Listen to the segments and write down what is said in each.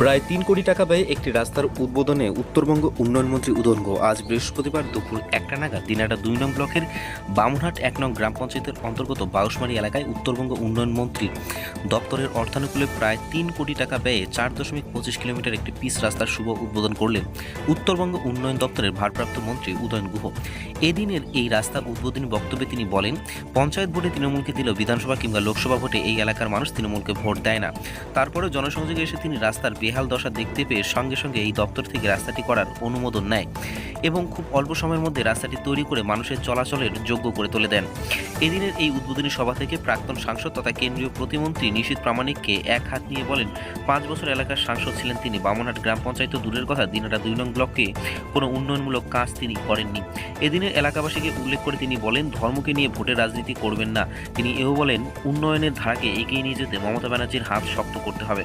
প্রায় তিন কোটি টাকা ব্যয়ে একটি রাস্তার উদ্বোধনে উত্তরবঙ্গ উন্নয়ন মন্ত্রী উদয়ন গুহ আজ বৃহস্পতিবার দুপুর একটা নাগাদ দিনাটা দুই নং ব্লকের বামুনহাট এক নং গ্রাম পঞ্চায়েতের অন্তর্গত বাউসমারি এলাকায় উত্তরবঙ্গ উন্নয়ন মন্ত্রী দপ্তরের অর্থানুকূলে প্রায় তিন কোটি টাকা ব্যয়ে চার দশমিক পঁচিশ কিলোমিটার একটি পিস রাস্তার শুভ উদ্বোধন করলেন উত্তরবঙ্গ উন্নয়ন দপ্তরের ভারপ্রাপ্ত মন্ত্রী উদয়ন গুহ। এদিনের এই রাস্তা উদ্বোধনী বক্তব্যে তিনি বলেন, পঞ্চায়েত ভোটে তৃণমূলকে দিলেও বিধানসভা কিংবা লোকসভা ভোটে এই এলাকার মানুষ তৃণমূলকে ভোট দেয় না। তারপরে জনসংযোগে এসে তিনি রাস্তার বেহাল দশা দেখতে পেয়ে সঙ্গে সঙ্গে এই দপ্তর থেকে রাস্তাটি করার অনুমোদন নেয় এবং খুব অল্প সময়ের মধ্যে রাস্তাটি তৈরি করে মানুষের চলাচলের যোগ্য করে তুলে দেন। এদিনের এই উদ্বোধনী সভা থেকে প্রাক্তন সাংসদ তথা কেন্দ্রীয় প্রতিমন্ত্রী নিশীত প্রামাণিককে এক হাত নিয়ে বলেন, পাঁচ বছর এলাকার সাংসদ ছিলেন তিনি। বামনহাট গ্রাম পঞ্চায়েত দূরের কথা দিনাটা দুই নং ব্লকে কোনো উন্নয়নমূলক কাজ তিনি করেননি। এদিনের এলাকাবাসীকে উল্লেখ করে তিনি বলেন, ধর্মকে নিয়ে ভোটের রাজনীতি করবেন না। তিনি এও বলেন, উন্নয়নের ধারাকে এগিয়ে নিয়ে যেতে মমতা ব্যানার্জির হাত শক্ত করতে হবে।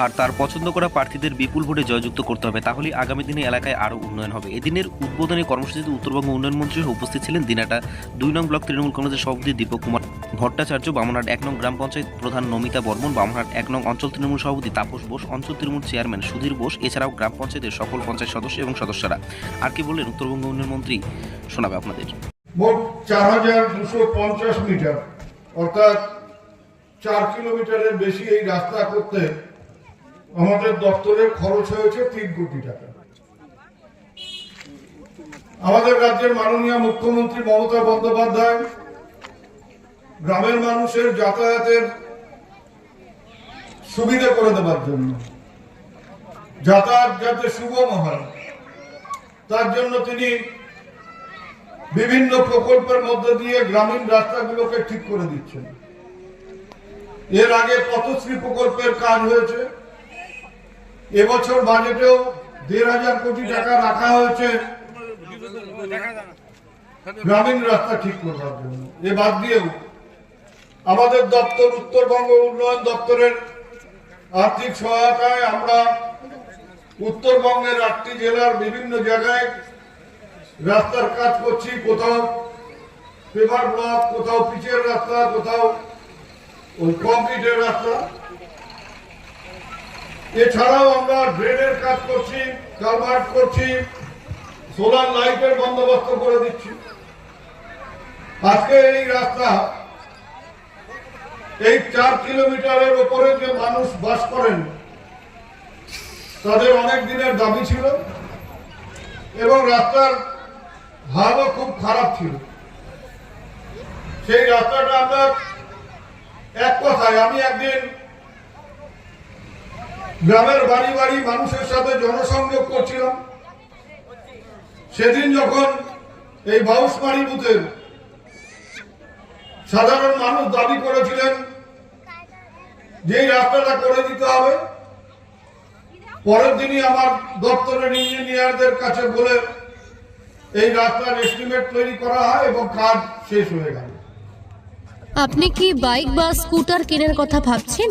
আর তার পছন্দ করা প্রার্থীদের বিপুল ভোটে জয়যুক্ত করতে হবে, তাহলেই আগামী দিনে এলাকায় আরও উন্নয়ন হবে। এদিনের উদ্বোধনী কর্মসূচিতে উত্তরবঙ্গ উন্নয়ন মন্ত্রী উপস্থিত ছিলেন দিনাটা দুই নং ব্লক তৃণমূল কংগ্রেসের সভাপতি দীপক কুমার, ভট্টাচার্য, বামনহাট এক নং গ্রাম পঞ্চায়েত প্রধান নমিতা বর্মন, বামনহাট এক নং অঞ্চল তৃণমূল সভাপতি তাপস বোস, অঞ্চল তৃণমূল চেয়ারম্যান সুধীর বোস, এছাড়াও গ্রাম পঞ্চায়েতের সকল পঞ্চায়েত সদস্য এবং সদস্যরা। আর কি বললেন, উত্তরবঙ্গ উন্নয়ন মন্ত্রী শোনাবে আপনাদের। মোট চার হাজার দুশো পঞ্চাশ মিটার, অর্থাৎ চার কিলোমিটারের বেশি এই রাস্তা করতে আমাদের দপ্তরের খরচ হয়েছে তিন কোটি টাকা। আমাদের রাজ্যের মাননীয় মুখ্যমন্ত্রী মমতা বন্দ্যোপাধ্যায়, গ্রামের মানুষের যাতায়াতের সুবিধা করে দেওয়ার জন্য। যাতায়াত যাতে সুগম হয়, তার জন্য তিনি বিভিন্ন প্রকল্পের মধ্যে দিয়ে গ্রামীণ রাস্তাগুলোকে ঠিক করে দিচ্ছেন। এর আগে পথশ্রী প্রকল্পের কাজ হয়েছে। এবছর বাজেটেও দেড় হাজার কোটি টাকা রাখা হয়েছে। গ্রামীণ রাস্তা ঠিক করবার জন্য। এ বাদ দিয়েও আমাদের দপ্তর, উত্তরবঙ্গ উন্নয়ন দপ্তরের আর্থিক সহায়তায় আমরা উত্তরবঙ্গের আটটি জেলার বিভিন্ন জায়গায় রাস্তার কাজ করছি। কোথাও পেপার ব্লক, কোথাও পিচের রাস্তা, কোথাও কংক্রিটের রাস্তা। এছাড়াও আমরা ড্রেনের কাজ করছি, কালভার্ট করছি, সোলার লাইটের বন্দোবস্ত করে দিচ্ছি। আজকে এই রাস্তা, এই চার কিলোমিটারের ওপরে যে মানুষ বাস করেন, তাদের অনেক দিনের দাবি ছিল এবং রাস্তার ভাবও খুব খারাপ ছিল। সেই রাস্তাটা আমরা এক কথায়, আমি একদিন গ্রামের বাড়ি বাড়ি মানুষের সাথে জনসংযোগ করছিলাম। সেদিন যখন এই বাউসমারি বুথের সাধারণ মানুষ দাবি করেছিলেন যে রাস্তাটা করে দিতে হবে, পরের দিনই আমার দপ্তরের ইঞ্জিনিয়ারদের কাছে বলে এই রাস্তার এস্টিমেট তৈরি করা হয় এবং কাজ শেষ হয়ে গেল। আপনি কি বাইক বা স্কুটার কেনার কথা ভাবছেন?